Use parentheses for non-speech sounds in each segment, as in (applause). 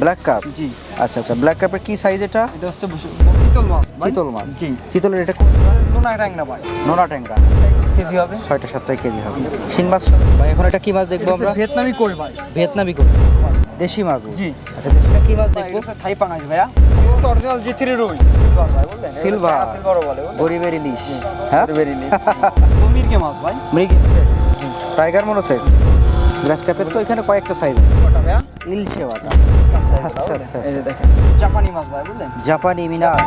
Black carp জি। আচ্ছা আচ্ছা ব্ল্যাক কাপের কি সাইজ এটা? এটা হচ্ছে চিতল মাছ। চিতল মাছ। জি। চিতলের এটা নোনা ট্যাংরা ভাই। নোনা ট্যাংরা। কেজি হবে? ছয়টা সাতটা কেজি হবে। শিং মাছ? ভাই এখন এটা কি মাছ দেখব আমরা? ভিয়েতনামি কই ভাই? ভিয়েতনামি করি দেশি মাছ জি। আচ্ছা দেশিটা কি মাছ দেখব? থাই পাঙাশ ভাইয়া। অরিজিনাল জি থ্রি রুই সিলভার সিলভার বলে ইলিশ। হ্যাঁ? (laughs) তো মির্গে মাছ ভাই? মৃগ টাইগার মনোসেক্স গ্রাস ক্যাপের তো এখানে কয়েকটা সাইজ ইলশে বাটা। আচ্ছা আচ্ছা এই যে দেখেন। জাপানি মাছ ভাই বুঝলেন? জাপানি মিনার।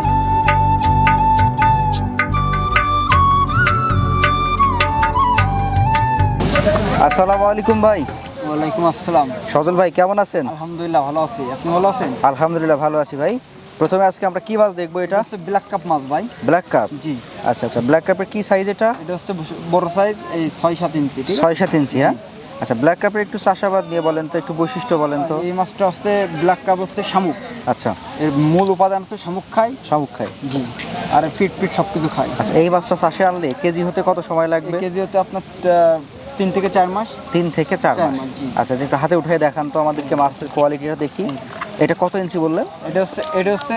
আসসালামু আলাইকুম ভাই। ওয়ালাইকুম আসসালাম। সজল ভাই কেমন আছেন? আলহামদুলিল্লাহ ভালো আছি। আপনি ভালো আছেন? আলহামদুলিল্লাহ ভালো আছি ভাই। প্রথমে আজকে আমরা কি মাছ দেখব এটা? হচ্ছে ব্ল্যাক কাপ মাছ ভাই। ব্ল্যাক কাপ জি। আচ্ছা আচ্ছা। ব্ল্যাক কাপের কি সাইজ এটা? এটা হচ্ছে বড় সাইজ এই ছয় সাত ইঞ্চি? ছয় সাত ইঞ্চি হ্যাঁ? আচ্ছা ব্ল্যাক কাপের একটু চাষাবাদ নিয়ে বলেন তো একটু বৈশিষ্ট্য বলেন তো। এই মাছটা হচ্ছে ব্ল্যাক কাপ হচ্ছে শামুক। আচ্ছা। এর মূল উপাদান হচ্ছে শামুক খায় শামুক খায় জি। আর ফিট ফিট সব কিছু খায় আচ্ছা এই মাছটা চাষে আনলে কেজি হতে কত সময় লাগবে? কেজি হতে আপনার তিন থেকে চার মাস। তিন থেকে চার মাস। আচ্ছা যে একটু হাতে উঠে দেখান তো আমাদেরকে মাছের কোয়ালিটিটা দেখি। এটা কত ইঞ্চি বললেন? এটা হচ্ছে এটা হচ্ছে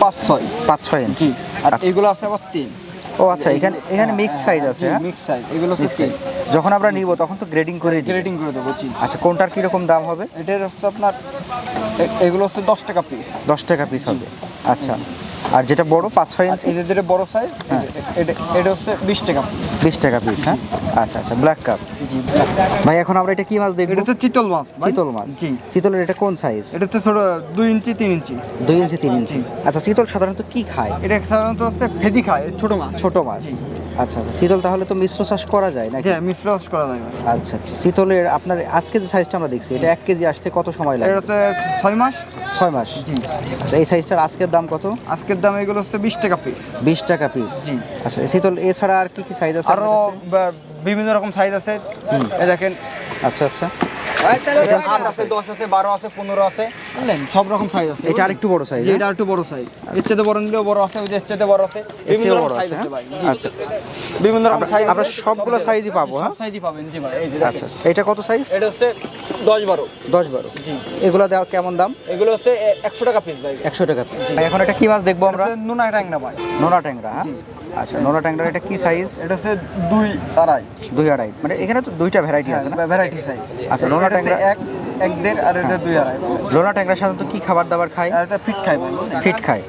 পাঁচ ছয়। পাঁচ ছয় ইঞ্চি। আর আচ্ছা। এগুলো আছে আবার তিন। ও আচ্ছা এখানে এখানে মিক্স সাইজ আছে হ্যাঁ? মিক্স সাইজ এগুলো হচ্ছে সাইজ যখন আমরা নিব তখন তো গ্রেডিং করে গ্রেডিং করে দেবো জি। আচ্ছা কোনটার কীরকম দাম হবে? এটার হচ্ছে আপনার এগুলো হচ্ছে দশ টাকা পিস দশ টাকা পিস হবে। আচ্ছা। আর যেটা বড় পাঁচ ছয় ইঞ্চি এই যে যেটা বড় সাইজ হ্যাঁ। এটা এটা হচ্ছে বিশ টাকা বিশ টাকা পিস হ্যাঁ? আচ্ছা আচ্ছা ব্ল্যাক কাপ জি। ভাই এখন আমরা এটা কি মাছ দেখব? এটা তো চিতল মাছ চিতল মাছ। জি। চিতলের এটা কোন সাইজ এটা তো ছোট দুই ইঞ্চি তিন ইঞ্চি। দুই ইঞ্চি তিন ইঞ্চি। আচ্ছা চিতল সাধারণত কি খায়? এটা সাধারণত হচ্ছে ফেদি খায় ছোট মাছ। ছোট মাছ। আচ্ছা আচ্ছা। চিতল তাহলে তো মিশ্র চাষ করা যায় নাকি? হ্যাঁ মিশ্র চাষ করা যায়। আচ্ছা আচ্ছা। চিতলের আপনার আজকে যে সাইজটা আমরা দেখছি এটা এক কেজি আসতে কত সময় লাগে এটা ছয় মাস। ছয় মাস। জি। আচ্ছা এই সাইজটার আজকের দাম কত? আজকের দাম এগুলো হচ্ছে বিশ টাকা পিস বিশ টাকা পিস জি। আচ্ছা শীতল এছাড়া আর কি কি সাইজ আছে আরও আপনার কাছে? বা- বিভিন্ন রকম সাইজ আছে। দেখেন। আচ্ছা আচ্ছা। আট আছে দশ আছে বারো আছে পনেরো আছে বুঝলেন? সব রকম সাইজ আছে। এটা আরেকটু বড় সাইজ জি এটা একটু বড় সাইজ এর চেয়ে বড় নিলেও বড় আছে ওই যে এর চেয়ে বড় আছে। বিভিন্ন রকম সাইজ আছে, আছে হ্যাঁ? ভাই। আচ্ছা। বিভিন্ন রকম সাইজ আমরা সবগুলো সাইজই পাবো হ্যাঁ? সাইজই পাবেন জি ভাই এই যে আচ্ছা। এটা কত সাইজ এটা হচ্ছে দশ বারো। দশ বারো। জি। এগুলো দেওয়া কেমন দাম? এগুলো হচ্ছে একশো টাকা পিস ভাই। একশো টাকা। ভাই, এখন এটা কি মাছ দেখব আমরা? নোনা ট্যাংরা ভাই। নোনা ট্যাংরা হ্যাঁ? আচ্ছা নোনা ট্যাংরা এটা কি সাইজ এটা হচ্ছে দুই আড়াই। দুই আড়াই। মানে এখানে তো দুইটা ভ্যারাইটি আছে না? ভ্যারাইটি সাইজ আচ্ছা, নোনা ট্যাংরা- এক এক দেড় আর এটা দুই আড়াই। লোনা ট্যাংরা সাধারণত কি খাবার দাবার খায়? আর এটা ফিট খায় ফিট খায়।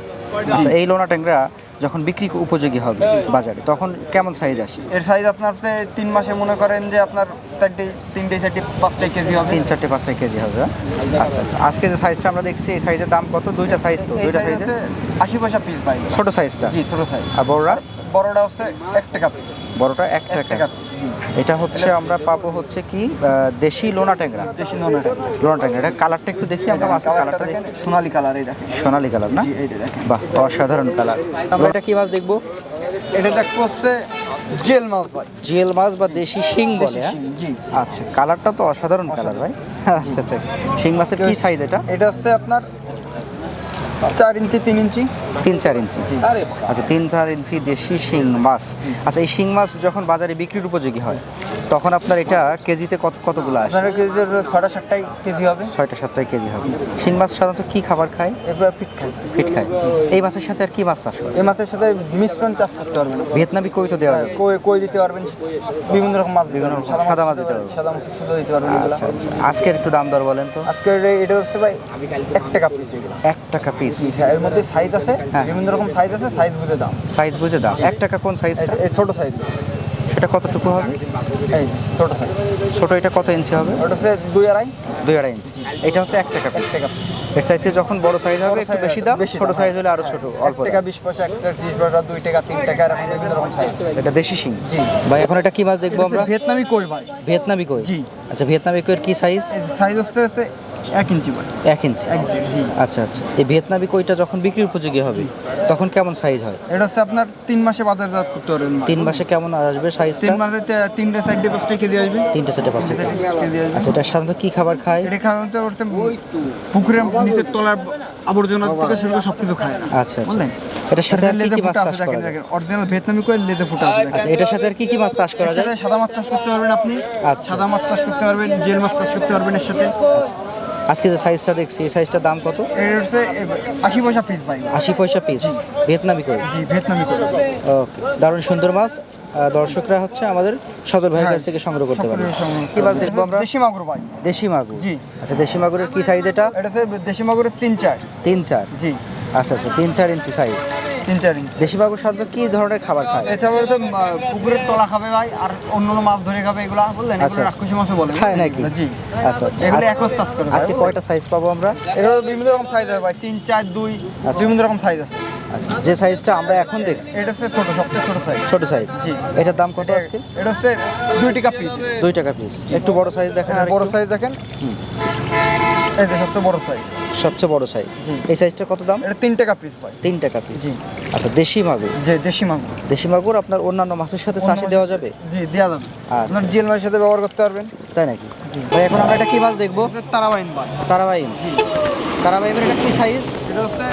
আচ্ছা এই লোনা ট্যাংরা যখন বিক্রি উপযোগী হবে বাজারে তখন কেমন সাইজ আসে? এর সাইজ আপনার তিন মাসে মনে করেন যে আপনার চারটে তিনটে চারটে পাঁচটা কেজি হবে। তিন চারটে পাঁচটা কেজি হবে হ্যাঁ? আচ্ছা আচ্ছা। আজকে যে সাইজটা আমরা দেখছি এই সাইজের দাম কত? দুইটা সাইজ তো দুইটা সাইজ আশি পয়সা পিস ভাই ছোট সাইজটা জি ছোট সাইজ আর বড়রা বড়টা হচ্ছে এক টাকা পিস বড়টা এক এক টাকা। টাকা পিস জি। এটা হচ্ছে আমরা পাবো হচ্ছে কি দেশি লোনা ট্যাংরা। দেশি লোনা ট্যাংরা। এটা কালারটা একটু দেখি আমরা মাছের কালারটা দেখি। সোনালি কালার এই দেখেন। সোনালি কালার না? বাহ অসাধারণ কালার আমরা এটা কি মাছ দেখব? এটা দেখতে হচ্ছে জেল মাছ ভাই। জেল মাছ বা দেশি শিং বলে হ্যাঁ? জি। আচ্ছা কালারটা তো অসাধারণ কালার ভাই। আচ্ছা আচ্ছা। শিং মাছের কি সাইজ এটা? এটা হচ্ছে আপনার চার ইঞ্চি তিন ইঞ্চি? তিন চার ইঞ্চি। আচ্ছা তিন চার ইঞ্চি দেশি শিং মাছ। আচ্ছা এই শিং মাছ যখন বাজারে বিক্রির উপযোগী হয় তখন আপনার এটা কেজিতে কত কতগুলো আসে? আপনার কেজি ছটা সাতটাই কেজি হবে। ছয়টা সাতটাই কেজি হবে। শিং মাছ সাধারণত কি খাবার খায়? এরপর ফিট খাই ফিট খায়। এই মাছের সাথে আর কি মাছ চাষ এই মাছের সাথে মিশ্রণ চাষ করতে পারবেন। ভিয়েতনামি কই তো দেওয়া যাবে কই কই দিতে পারবেন? বিভিন্ন রকম মাছ দিতে বিভিন্ন পারবেন। রকম সাদা মাছ দিতে পারবেন। সাদা মাছ শুধু দিতে পারবেন এগুলো। আচ্ছা আচ্ছা। আজকের একটু দাম দর বলেন তো। আজকের এটা হচ্ছে ভাই এক টাকা পিস এক টাকা পিস এর মধ্যে সাইজ আছে হ্যাঁ। বিভিন্ন রকম সাইজ আছে সাইজ বুঝে দাম সাইজ বুঝে দাম এক টাকা কোন এই ছোট সাইজ সেটা কতটুকু হবে? এই ছোট সাইজ ছোট এটা কত ইঞ্চি হবে? ওটা হচ্ছে দুই আড়াই। দুই আড়াই ইঞ্চি এটা হচ্ছে এক টাকা এক টাকা এর চাইতে যখন বড় সাইজ হবে একটু বেশি দাম ছোট সাইজ হলে আরও ছোট এক অল্প টাকা বিশ পয়সা একটা ত্রিশ পয়সা দুই টাকা তিন টাকা এরকম বিভিন্ন রকম সাইজ এটা দেশি শিং? জি। ভাই এখন এটা কি মাছ দেখব আমরা? ভিয়েতনামি কই ভাই? ভিয়েতনামি কই? জি। আচ্ছা ভিয়েতনামি কইয়ের কি সাইজ সাইজ হচ্ছে এক ইঞ্চি এক ইঞ্চি। আচ্ছা আচ্ছা। এই ভিয়েতনামি কইটা যখন বিক্রির উপযোগী হবে তখন কেমন সাইজ হয়? এটা হচ্ছে আপনার তিন মাসে বাজারজাত করতে পারবেন। তিন মাসে কেমন আসবে সাইজটা তিন মাসে তিনটে চারটে পাঁচটা কেজি আসবে। তিনটে চারটে পাঁচটা কেজি। আসবে। আচ্ছা এটা সাধারণত কি খাবার খায়? এটা করতে পুকুরের নিচের তলার আবর্জনা থেকে শুরু করে সবকিছু খায়। আচ্ছা আচ্ছা। বুঝলেন? এটার সাথে আর কি কি মাছ চাষ আছে করা যায়? অরিজিনাল ভিয়েতনামি কই লেজে ফুটা আছে আচ্ছা এটার সাথে আর কি কি মাছ চাষ করা যায়? সাদা মাছ চাষ করতে পারবেন আপনি আচ্ছা। সাদা মাছ চাষ করতে পারবেন জেল মাছ চাষ করতে পারবেন এর সাথে। আজকে যে সাইজটা দেখছি এই সাইজটার দাম কত? হচ্ছে আশি পয়সা পিস ভাই। আশি পয়সা পিস ভিয়েতনামি করে? জি ভিয়েতনামি করে। ওকে দারুণ সুন্দর মাছ। দর্শকরা হচ্ছে আমাদের সদর ভাইয়ের কাছ থেকে সংগ্রহ করতে পারবে। কি মাছ দেখব আমরা? দেশি মাগুর ভাই। দেশি মাগুর। জি। আচ্ছা দেশি মাগুরের কি সাইজ এটা? এটা হচ্ছে দেশি মাগুরের তিন চার। তিন চার? জি। আচ্ছা আচ্ছা তিন চার ইঞ্চি সাইজ তিন চার ইঞ্চি। দেশি মাগুর সাধারণত কি ধরনের খাবার খায়? এছাড়া তো পুকুরের তলা খাবে ভাই আর অন্য মাছ ধরে খাবে এগুলা বললেন আচ্ছা, এগুলো আচ্ছা। রাক্ষসী মাছও বলে। খায় নাকি? জি। আচ্ছা আচ্ছা। এগুলো একজ চাষ করে আজকে কয়টা সাইজ পাবো আমরা? এটা বিভিন্ন রকম সাইজ হবে ভাই তিন চার দুই। বিভিন্ন রকম সাইজ আছে। আচ্ছা যে সাইজটা আমরা এখন দেখছি। এটা হচ্ছে ছোট সবচেয়ে ছোট সাইজ ছোট সাইজ জি। এটার দাম কত আজকে? এটা হচ্ছে দুই টাকা পিস দুই টাকা পিস একটু বড় সাইজ দেখেন আর বড় সাইজ দেখেন। হুম। এই যে সবচেয়ে বড় সাইজ সবচেয়ে বড় সাইজ এই সাইজটা কত দাম? এটা তিন টাকা পিস ভাই। তিন টাকা পিস জি। আচ্ছা দেশি মাগুর? জি দেশি মাগুর। দেশি মাগুর আপনার অন্যান্য মাছের সাথে চাষি দেওয়া যাবে? জি দেওয়া যাবে। আচ্ছা। আপনার জিএল মাছের সাথে ব্যবহার করতে পারবেন। তাই নাকি? ভাই এখন আমরা এটা কি মাছ দেখব? তারাবাইন ভাই তারাবাইন। জি। তারাবাইনের এটা কি সাইজ এটা হচ্ছে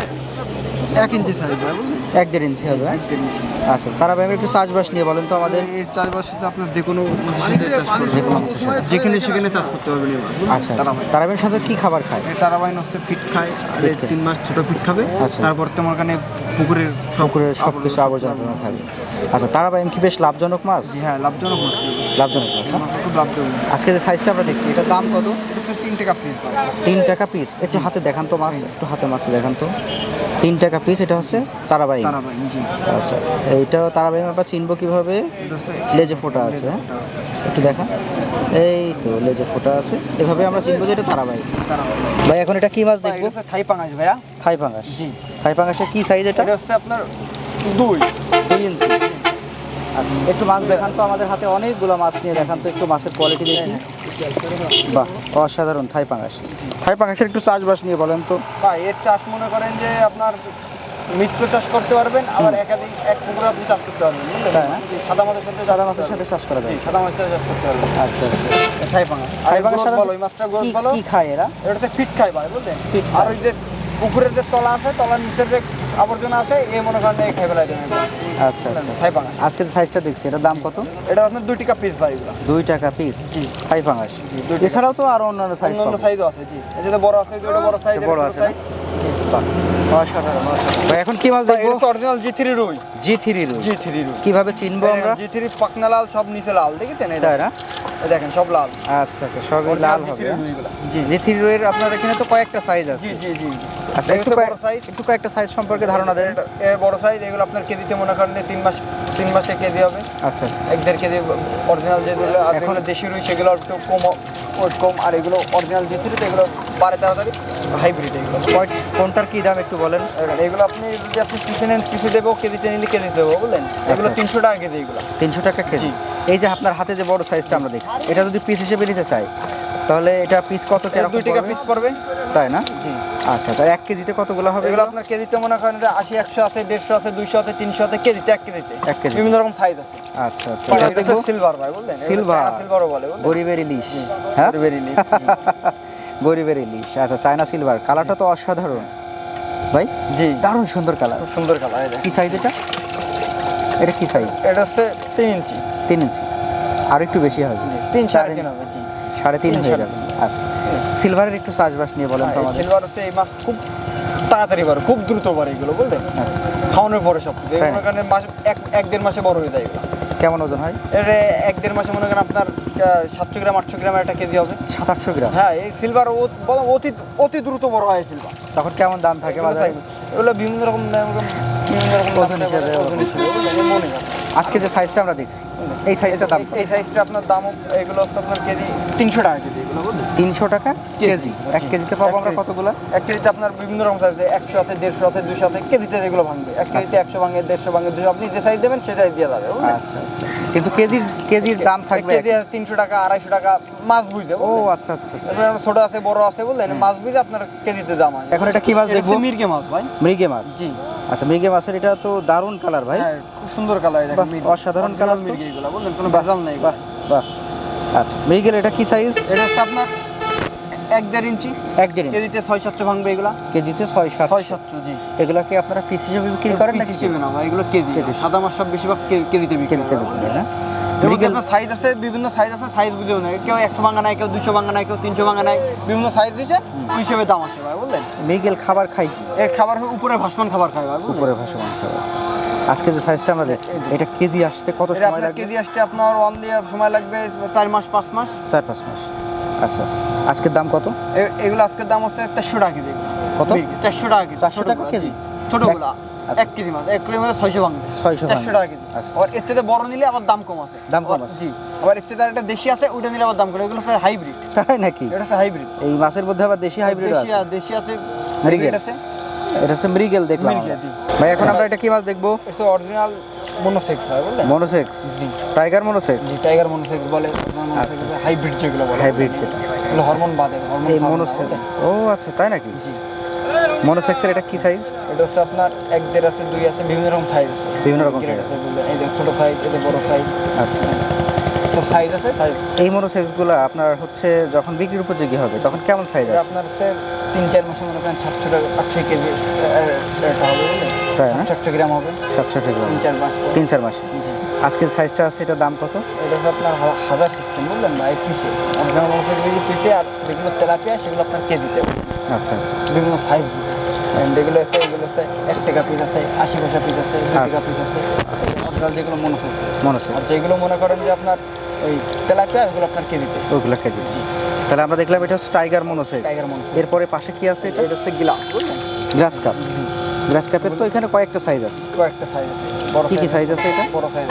এক ইঞ্চি সাইজ ভাই বুঝলেন? এক দেড় ইঞ্চি হবে। আচ্ছা তারাবাইমের একটু চাষবাস নিয়ে বলেন তো আমাদের। এই চাষবাস আপনার যে কোনো যে কোনো যেখানে সেখানে চাষ করতে পারবেন? আচ্ছা আচ্ছা। তারাবাইন তারাবাইমের সাথে কি খাবার খায়? এই তারাবাইন হচ্ছে ফিট খায় আর তিন মাস ছোট ফিট খাবে। আচ্ছা। তারপর তোমার কানে পুকুরের পুকুরের সব কিছু আবর্জনা থাকবে আচ্ছা তারাবাইম কি বেশ লাভজনক মাছ? হ্যাঁ লাভজনক মাছ। লাভজনক মাছ হ্যাঁ? লাভজনক। আজকে যে সাইজটা আমরা দেখছি এটার দাম কত? তিন টাকা পিস তিন টাকা পিস একটু হাতে দেখান তো মাছ একটু হাতে মাছ দেখান তো। তিন টাকা পিস এটা হচ্ছে তারাবাই আচ্ছা এইটাও তারাবাই আমরা চিনবো কীভাবে? লেজে ফোটা আছে। হ্যাঁ একটু দেখা। এই তো লেজে ফোটা আছে। এভাবে আমরা চিনবো যে এটা তারাবাই ভাই এখন এটা কি মাছ দেখব? থাই পাঙাশ ভাইয়া। থাই পাঙাশ। জি। থাই পাঙাশের কী সাইজ এটা? এটা হচ্ছে আপনার দুই। দুই ইঞ্চি আচ্ছা একটু মাছ দেখান তো আমাদের হাতে অনেকগুলো মাছ নিয়ে দেখান তো একটু মাছের কোয়ালিটি দেখি। বাহ অসাধারণ থাই পাঙ্গাস থাই পাঙ্গাসের একটু চাষবাস নিয়ে বলেন তো। বা এর চাষ মনে করেন যে আপনার মিশ্র চাষ করতে পারবেন আবার একাধিক এক পুকুরে আপনি চাষ করতে পারবেন বুঝলেন? সাদা মাছের সাথে সাদা মাছের সাথে চাষ করা যায়। সাদা মাছের সাথে চাষ করতে পারবেন। আচ্ছা আচ্ছা। থাই পাঙা থাই থাই পাঙ্গাস পাঙা সাধারণত বলো ওই মাছটা গোল বলো। কি খায় এরা? এটাতে ফিট খায় ভাই বুঝলেন? আর ওই যে পুকুরের যে তলা আছে তলার নিচের যে আবর্জনা আছে এই মনে করেন এই খাই ফেলাই দেবেন আচ্ছা আচ্ছা। থাই পাঙা আজকে সাইজটা দেখছি এটার দাম কত? এটা আপনার দুই টাকা পিস ভাই এগুলো। দুই টাকা পিস জি। থাই পাঙ্গাস এছাড়াও তো আরও অন্যান্য সাইজ অন্যান্য সাইজও আছে জি। এই যেটা বড় আছে দুটো বড় সাইজ বড় আছে? অসাধারণ এখন কি মাছ এটা দেখব অরিজিনাল জি থ্রি রুই। জি থ্রি রুই। জি থ্রি রুই। কীভাবে চিনবো আমরা? জি থ্রি পাকনা লাল সব নিচে লাল দেখেছেন? এই তাই না? দেখেন সব লাল। আচ্ছা আচ্ছা সবই লাল হবে হ্যাঁ? জি জি থ্রি রুইয়ের আপনার এখানে তো কয়েকটা সাইজ আছে। জি জি জি। আচ্ছা একটু বড় সাইজ একটু কয়েকটা সাইজ সম্পর্কে ধারণা দেন। এর বড় সাইজ এগুলো আপনার কেজিতে মনে করেন তিন মাস তিন মাসে কেজি হবে। আচ্ছা আচ্ছা। এক দেড় কেজি অরিজিনাল যেগুলো আর এখন- যেগুলো দেশি রুই সেগুলো একটু কম ওয়েট কম আর এগুলো অরিজিনাল যে থ্রি এগুলো বাড়ে তাড়াতাড়ি হাইব্রিড এগুলো। কোনটার কী দাম একটু বলেন? এগুলো- এগুলো আপনি যদি আপনি পিসে নেন পিসে দেবো কেজিতে নিলে কেজি দেবো বুঝলেন? এগুলো আচ্ছা। তিনশো টাকা কেজি এগুলো। তিনশো টাকা কেজি? এই যে আপনার হাতে যে বড় সাইজটা আমরা দেখছি এটা যদি পিস হিসেবে নিতে চাই তাহলে এটা পিস কত দুই টাকা পিস পড়বে। তাই না? জি। আচ্ছা আচ্ছা এক কেজিতে কতগুলো হবে এগুলো আপনার কেজিতে মনে করেন যে আশি একশো আছে দেড়শো আছে দুইশো আছে তিনশো আছে কেজিতে এক কেজিতে। এক কেজিতে। বিভিন্ন রকম সাইজ আছে। আচ্ছা আচ্ছা। এটা সিলভার ভাই বুঝলেন Silver। সিলভারও বলে গরিবের ইলিশ। হ্যাঁ? গরিবের ইলিশ, (laughs) গরিবের ইলিশ। আচ্ছা চায়না সিলভার কালারটা তো অসাধারণ। ভাই জি। দারুণ সুন্দর কালার। সুন্দর কালার কি সাইজ এটা? এটা কি সাইজ এটা হচ্ছে তিন ইঞ্চি। তিন ইঞ্চি। আর একটু বেশি হবে। তিন সাড়ে তিন হবে জি। সাড়ে তিন হয়ে যাবে। আচ্ছা। সিলভারের একটু চাষবাস নিয়ে বলেন তো আমাদের। সিলভার হচ্ছে এই মাছ খুব তাড়াতাড়ি বাড়ে খুব দ্রুত বাড়ে এগুলো বুঝলেন? আচ্ছা। খাওয়ানোর পরে সব কিছু মনে করেন মাস এক এক দেড় মাসে বড় হয়ে যায় এগুলো। কেমন ওজন হয়? এর এক দেড় মাসে মনে করেন আপনার সাতশো গ্রাম আটশো গ্রামের একটা কেজি হবে। সাত আটশো গ্রাম? হ্যাঁ এই সিলভার অতি অতি দ্রুত বড় হয় সিলভার। তখন কেমন দাম থাকে বাজারে? এগুলো বিভিন্ন রকম বিভিন্ন রকম ওজন হিসেবে, মনে হয়। আজকে যে সাইজটা আমরা দেখছি এই সাইজটা দাম এই সাইজটা আপনার দাম এগুলো হচ্ছে আপনার কেজি তিনশো টাকা কেজি এগুলো তিনশো টাকা কেজি। এক কেজিতে পাবো আমরা কতগুলো? এক কেজিতে আপনার বিভিন্ন রকম সাইজ একশো আছে দেড়শো আছে দুশো আছে কেজিতে যেগুলো ভাঙবে। এক কেজিতে একশো ভাঙে দেড়শো ভাঙে দুশো আপনি যে সাইজ দেবেন সে সাইজ দেওয়া যাবে বুঝলেন? আচ্ছা আচ্ছা কিন্তু কেজির কেজির দাম থাকবে কেজি তিনশো টাকা আড়াইশো টাকা মাছ বুঝতে ও আচ্ছা আচ্ছা আচ্ছা। ছোট আছে বড় আছে বুঝলেন? মাছ বুঝে আপনার কেজিতে দাম হয় এখন এটা কি মাছ দেখব? মির্গে মাছ ভাই। মৃগে মাছ। জি। আচ্ছা মৃগে মাছের এটা তো দারুণ কালার ভাই। হ্যাঁ খুব সুন্দর কালার অসাধারণ কালার তো। মির্গে এগুলো বুঝলেন কোনো ভেজাল নেই বাহ বাহ আচ্ছা মৃগের এটা কি সাইজ এটা হচ্ছে আপনার এক দেড় ইঞ্চি। এক দেড়। কেজিতে ছয় সাতশো ভাঙবে এগুলা। কেজিতে ছয় সাত ছয় সাতশো জি। এগুলাকে আপনারা পিস হিসেবে বিক্রি করেন পিস হিসেবে না এগুলো কেজি। সাদা মাছ সব বেশিরভাগ কে- কেজিতে বিক্রি কেজিতে। বিক্রি না? আপনার সাইজ আছে বিভিন্ন সাইজ আছে সাইজ বুঝেও নেই কেউ একশো ভাঙা নেয় কেউ দুশো ভাঙা নেয় কেউ তিনশো ভাঙা নেয় বিভিন্ন সাইজ দিছে ওই হিসেবে দাম আছে ভাই বুঝলেন? মিগেল খাবার খাই। এই খাবার উপরে ভাসমান খাবার খায় ভাই উপরে ভাসমান খাবার আজকে যে সাইজটা আমরা দেখছি এটা কেজি আসতে কত সময় আপনার লাগবে? কেজি আসতে আপনার দিয়ে সময় লাগবে চার মাস পাঁচ মাস। চার পাঁচ মাস। আচ্ছা আচ্ছা। আজকের দাম কত? এগুলো আজকের দাম হচ্ছে চারশো টাকা কেজি। কত? চারশো টাকা কেজি 400 টাকা কেজি? ছোটগুলো। এক কেজি মাছ এক কেজি মাছ ছয়শো ভাঙবে 600 চারশো টাকা কেজি। আচ্ছা। আবার এর থেকে বড় নিলে আবার দাম কম আছে। দাম কম আছে। জি। আবার এর থেকে একটা দেশি আছে ওইটা নিলে আবার দাম কম। এগুলো হাইব্রিড। তাই নাকি? এটা হচ্ছে হাইব্রিড। এই মাছের মধ্যে আবার দেশি হাইব্রিড আছে? আর- দেশি আছে। হাইব্রিড আছে। এটা হচ্ছে মৃগেল দেখলাম। ভাই এখন আমরা এটা কি মাছ দেখব? এটা অরিজিনাল মনোসেক্স হয় বুঝলেন মনোসেক্স জি। টাইগার মনোসেক্স জি টাইগার মনোসেক্স বলে হাইব্রিড যেগুলো বলে। হাইব্রিড যেটা। হরমোন বাদে হরমোন মনোসেক্স ও আচ্ছা তাই নাকি? জি। মনোসেক্সের এটা কি সাইজ এটা হচ্ছে আপনার এক দেড় আছে দুই আছে বিভিন্ন রকম সাইজ আছে। বিভিন্ন রকম সাইজ আছে এই যে ছোট সাইজ এই যে বড় সাইজ আচ্ছা। সব সাইজ আছে সাইজ এই মনোসেক্সগুলো আপনার হচ্ছে যখন বিক্রির উপযোগী হবে তখন কেমন সাইজ আছে? আপনার হচ্ছে তিন চার মাসের মনে করেন সাতশো টাকা আটশো কেজি এটা হবে তাই না? সাতশো গ্রাম হবে। সাতশো গ্রাম। তিন চার মাস তিন চার মাসে? আজকের সাইজটা আছে এটা দাম কত? এটা হচ্ছে আপনার হাজার সিস্টেম বললেন না এই পিসে অরিজিনাল যে পিসে আর যেগুলো তেলাপিয়া সেগুলো আপনার কেজিতে আচ্ছা আচ্ছা। বিভিন্ন সাইজ এগুলো আছে এগুলো আছে এক টাকা পিস আছে আশি পয়সা পিস আছে দুই টাকা আচ্ছা। পিস আছে। অরিজিনাল যেগুলো মনোসেক্স আর যেগুলো মনে করেন যে আপনার ওই তেলাপিয়া এগুলো আপনার কেজিতে ওইগুলো কেজি। তাহলে আমরা দেখলাম এটা হচ্ছে টাইগার মনোসেক্স Tiger monosex। এরপরে পাশে কি আছে এটা? হচ্ছে গিলাস গ্রাস কাপ গ্রাস কাপের তো এখানে কয়েকটা সাইজ আছে। কয়েকটা সাইজ আছে। বড় কি কি সাইজ আছে। এটা? বড় সাইজ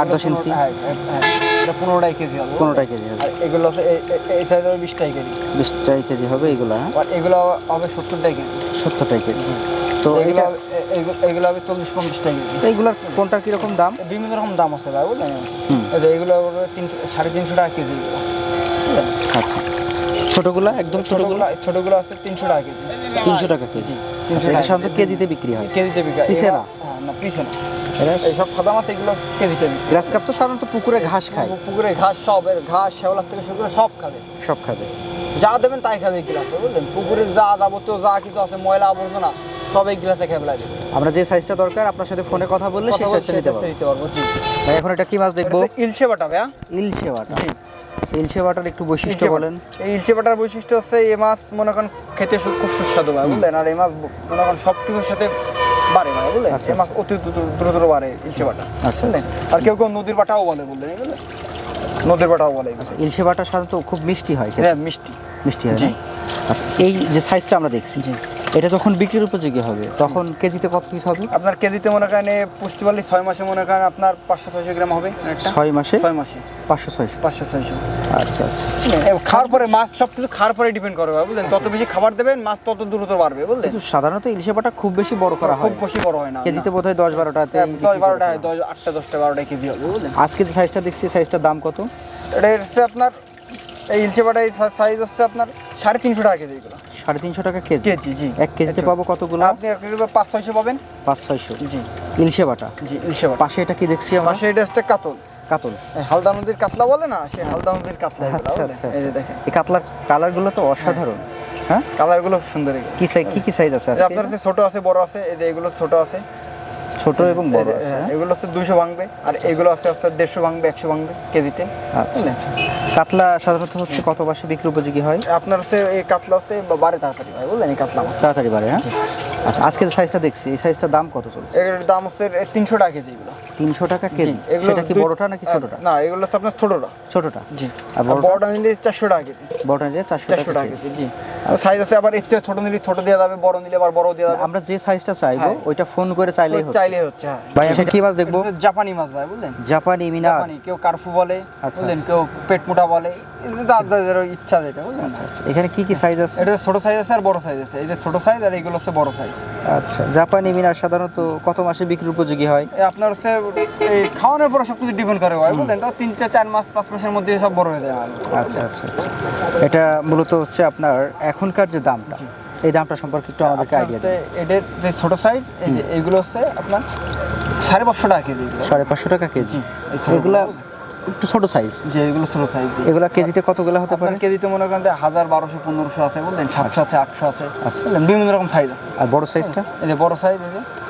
আট দশ ইঞ্চি? হ্যাঁ হ্যাঁ, হ্যাঁ। এটা পনেরোটাই কেজি হবে। পনেরোটাই কেজি হবে। আর এগুলো হচ্ছে এই- সাইজ হবে বিশটাই কেজি। বিশটাই কেজি হবে এইগুলো হ্যাঁ? আর এগুলো হবে সত্তরটাই কেজি। সত্তরটাই কেজি। তো এগুলো এটা এগুলো- এগুলো হবে চল্লিশ পঞ্চাশটাই কেজি। এইগুলোর কোনটার কীরকম দাম? বিভিন্ন রকম দাম আছে ভাই বুঝলেন। এগুলো হবে তিনশো সাড়ে তিনশো টাকা কেজি। আচ্ছা। ছোটগুলো একদম ছোটগুলো ছোটগুলো? আছে তিনশো টাকা কেজি। তিনশো টাকা কেজি। তিনশো আচ্ছা, টাকা সাধারণত কেজিতে বিক্রি হয়? কেজিতে বিকা পিসে না? হ্যাঁ না পিসে না। এটা এই সব সাদা মাছ এগুলো কেজিতে বিক্রি গ্রাস কাপ তো সাধারণত পুকুরে ঘাস খায়। পুকুরে ঘাস সব এর ঘাস শেওলার থেকে শুরু করে সব খাবে। সব খাবে। যা দেবেন তাই খাবে এই গ্লাসে বুঝলেন? পুকুরের যা যাবতীয় যা কিছু আছে ময়লা আবর্জনা সব এই গ্লাসে খেয়ে দেবে আমরা যে সাইজটা দরকার আপনার সাথে ফোনে কথা বললে সেই সাইজটা নিতে পারব। ভাই, এখন এটা কি মাছ দেখব? ইলশে বাটা ভাইয়া। ইলশে বাটা। আচ্ছা, ইলশে বাটার একটু বৈশিষ্ট্য বলেন। এই ইলশে বাটার বৈশিষ্ট্য হচ্ছে এই মাছ মনে করেন খেতে খুব সুস্বাদু বুঝলেন? আর এই মাছ মনে করেন সব কিছুর সাথে বাড়ে ভাই বুঝলেন আচ্ছা, এই মাছ অতি দ্রুত- দ্রুত বাড়ে ইলশে বাটা আচ্ছা, বুঝলেন আর কেউ কেউ নদীর বাটাও বলে বললেন নদীর বাটাও বলে। আচ্ছা ইলশে বাটা সাধারণত খুব মিষ্টি হয়। হ্যাঁ মিষ্টি। মিষ্টি হয় জি। আচ্ছা এই যে সাইজটা আমরা দেখছি জি। এটা যখন বিক্রির উপযোগী হবে তখন কেজিতে কত পিস হবে? আপনার কেজিতে মনে করেন পুষ্টি পারলে ছয় মাসে মনে করেন আপনার পাঁচশো ছয়শো গ্রাম হবে ছয় মাসে? ছয় মাসে। পাঁচশো ছয়শো। পাঁচশো ছয়শো। আচ্ছা আচ্ছা আচ্ছা। খাওয়ার পরে মাছ সব কিছু খাওয়ার পরে ডিপেন্ড করবে বুঝলেন? তত বেশি খাবার দেবেন মাছ তত দ্রুত বাড়বে বুঝলেন? সাধারণত ইলশে বাটা খুব বেশি বড় করা হয়। খুব বেশি বড় হয় না কেজিতে বোধ হয় দশ বারোটাতে হ্যাঁ, দশ বারোটা হয়। দশ আটটা দশটা বারোটা কেজি হবে বুঝলেন? আজকে যে সাইজটা দেখছি সাইজটার দাম কত? এটা হচ্ছে আপনার এই ইলচে বাটা সাইজ হচ্ছে আপনার সাড়ে তিনশো টাকা কেজি এগুলো। সাড়ে তিনশো টাকা কেজি? কেজি জি। এক কেজিতে আচ্ছা। পাবো কতগুলো? আপনি এক কেজি পাঁচ ছয়শো পাবেন। পাঁচ ছয়শো। জি। ইলশে বাটা? জি ইলশে বাটা। পাশে এটা কি দেখছি আমরা? পাশে এটা হচ্ছে কাতল। কাতল। হালদা নদীর কাতলা বলে না? সে হালদা নদীর কাতলা আচ্ছা আচ্ছা এই যে আচ্ছা। দেখেন। এই কাতলার কালারগুলো তো অসাধারণ। হ্যাঁ। কালারগুলো সুন্দর কি সাইজ কি কি সাইজ আছে আপনার ছোট আছে বড় আছে এই যে এগুলো ছোট আছে। ছোট এবং বড় আছে হ্যাঁ, হ্যাঁ? এগুলো হচ্ছে দুইশো ভাঙবে আর এগুলো আছে আপনার দেড়শো ভাঙবে একশো ভাঙবে কেজিতে। আচ্ছা আচ্ছা কাতলা সাধারণত হচ্ছে কত মাসে বিক্রি উপযোগী হয়? আপনার হচ্ছে এই কাতলা হচ্ছে বারে বাড়ে তাড়াতাড়ি হয় বললেন এই কাতলা তাড়াতাড়ি বাড়ে হ্যাঁ? আচ্ছা আজকে যে সাইজটা দেখছি। এই সাইজটার দাম কত চলছে? এগুলোর দাম হচ্ছে তিনশো টাকা কেজি এগুলো। তিনশো টাকা কেজি? সেটা কি বড়টা নাকি ছোটটা? না এগুলো হচ্ছে আপনার ছোটটা। ছোটটা? জি। আর বড়টা? নিলে চারশো টাকা কেজি। বড়টা নিলে চারশো টাকা কেজি। জি। সাইজ আছে আবার এর ছোট নিলে ছোট দেওয়া যাবে বড় নিলে আবার বড় দেওয়া যাবে। আমরা যে সাইজটা চাইব হ্যাঁ। ওইটা ফোন করে চাইলেই হচ্ছে। চাইলে হচ্ছে হ্যাঁ। ভাই এখন কি মাছ দেখব? জাপানি মাছ ভাই বুঝলেন? জাপানি মিনা জাপানি কেউ কার্ফু বলে আচ্ছা। বুঝলেন? কেউ পেট মোটা বলে ইচ্ছা যেটা বুঝলেন? আচ্ছা আচ্ছা। এখানে কি কি সাইজ আছে? এটা ছোট সাইজ আছে আর বড় সাইজ আছে। এই যে ছোট সাইজ আর এইগুলো হচ্ছে বড় সাইজ আচ্ছা জাপানি মিনার সাধারণত কত মাসে বিক্রির উপযোগী হয়? আপনার হচ্ছে এই খাওয়ানোর পরে সব কিছু ডিপেন্ড করে বুঝলেন তো? তিন চার চার মাস পাঁচ মাসের মধ্যে সব বড় হয়ে যায় মাল। আচ্ছা আচ্ছা আচ্ছা। এটা মূলত হচ্ছে আপনার এখনকার যে দামটা এই দামটা সম্পর্কে একটু আমাদেরকে আপনার আইডিয়া হচ্ছে দিন। যে ছোট সাইজ এই যে এইগুলো হচ্ছে আপনার সাড়ে পাঁচশো টাকা কেজি এগুলো। সাড়ে পাঁচশো টাকা কেজি। জি, এই ছোটগুলো। এগুলা একটু ছোট সাইজ যে এগুলো ছোট সাইজ এগুলা কেজিতে কতগুলো হতে পারে? কেজিতে মনে করেন হাজার বারোশো পনেরোশো আছে বুঝলেন সাতশো আছে আটশো আছে। আচ্ছা। বিভিন্ন রকম সাইজ আছে। আর বড় সাইজটা এই যে বড় সাইজ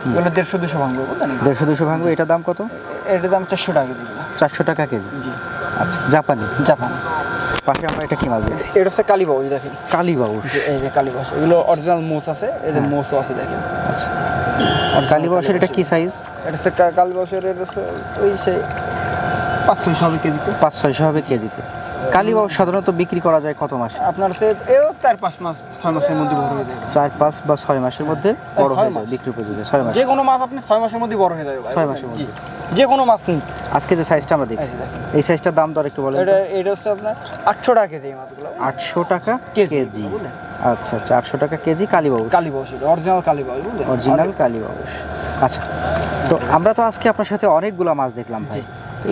এগুলো দেড়শো দুশো ভাঙবে বুঝলেন দেড়শো দুশো ভাঙবে এটার দাম কত? এটার দাম চারশো টাকা কেজি। চারশো টাকা কেজি? জি। আচ্ছা জাপানি? জাপান। পাশে আমরা এটা কি মাছ দেখছি? এটা হচ্ছে কালীবাউ এই দেখেন। কালীবাউস এই যে কালীবাস এগুলো অরিজিনাল মোষ আছে এই যে মোষও আছে দেখেন। আচ্ছা। আর কালীবাউসের এটা কি সাইজ এটা হচ্ছে কালীবাউসের এটা হচ্ছে ওই সেই পাঁচ ছয়শো হবে কেজিতে? পাঁচ ছয়শো হবে কেজিতে। কালীবাউস সাধারণত বিক্রি করা যায় কত মাসে? আপনার এও চার পাঁচ মাস ছয় মাসের মধ্যে বড় হয়ে যাবে চার পাঁচ বা ছয় মাসের মধ্যে বড় হয়ে যায় বিক্রি উপযোগী ছয় মাস। যে কোনো মাছ আপনি ছয় মাসের মধ্যে বড় হয়ে যাবে ছয় মাসের মধ্যে। যে কোনো মাছ নিন। আজকে যে সাইজটা আমরা দেখছি এই সাইজটার দাম দর একটু বলেন এটা এটা হচ্ছে আপনার আটশো টাকা কেজি এই মাছগুলো। আটশো টাকা কেজি, আচ্ছা আচ্ছা আটশো টাকা কেজি এটা অরিজিনাল কালীবাউস আচ্ছা তো আমরা তো আজকে আপনার সাথে অনেকগুলো মাছ দেখলাম ভাই।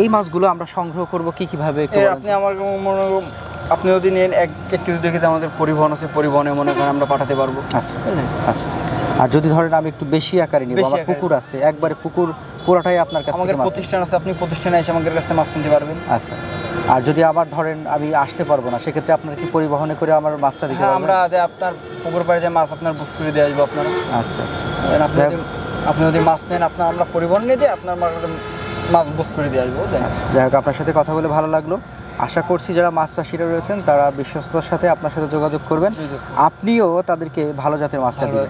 এই মাছগুলো আমরা সংগ্রহ করব কি কীভাবে আপনি আমার মনে আপনি যদি নেন এক এক কেজি দেখে যে আমাদের পরিবহন আছে পরিবহনে মনে করেন আমরা পাঠাতে পারব। আচ্ছা। আচ্ছা। আর যদি ধরেন আমি একটু বেশি আকারে নিব আমার পুকুর আছে একবারে পুকুর পুরোটাই আপনার কাছ আমাদের প্রতিষ্ঠান আছে আপনি প্রতিষ্ঠানে এসে আমাদের কাছে মাছ কিনতে পারবেন। আচ্ছা। আর যদি আবার ধরেন আমি আসতে পারব না সেক্ষেত্রে আপনার কি পরিবহনে করে আমার মাছটা দিতে হ্যাঁ পারবেন? আমরা যে আপনার পুকুর পাড়ে যে মাছ আপনার বুঝ করে দিয়ে আসব আপনারা। আচ্ছা আচ্ছা আচ্ছা। আপনি যদি মাছ নেন আপনার আমরা পরিবহন নিয়ে যাই আপনার মাছ মাছ করে দিয়ে আসব যাই হোক। আপনার সাথে কথা বলে ভালো লাগল। আশা করছি যারা মাছ চাষিরা রয়েছেন তারা বিশ্বস্ততার সাথে আপনার সাথে যোগাযোগ করবেন। আপনিও তাদেরকে ভালো জাতের মাছটা দিবেন।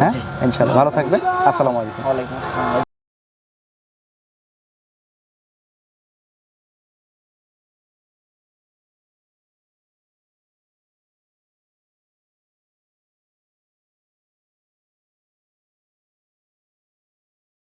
হ্যাঁ? ইনশাআল্লাহ ভালো থাকবেন। আসসালামু আলাইকুম। ওয়ালাইকুম আসসালাম।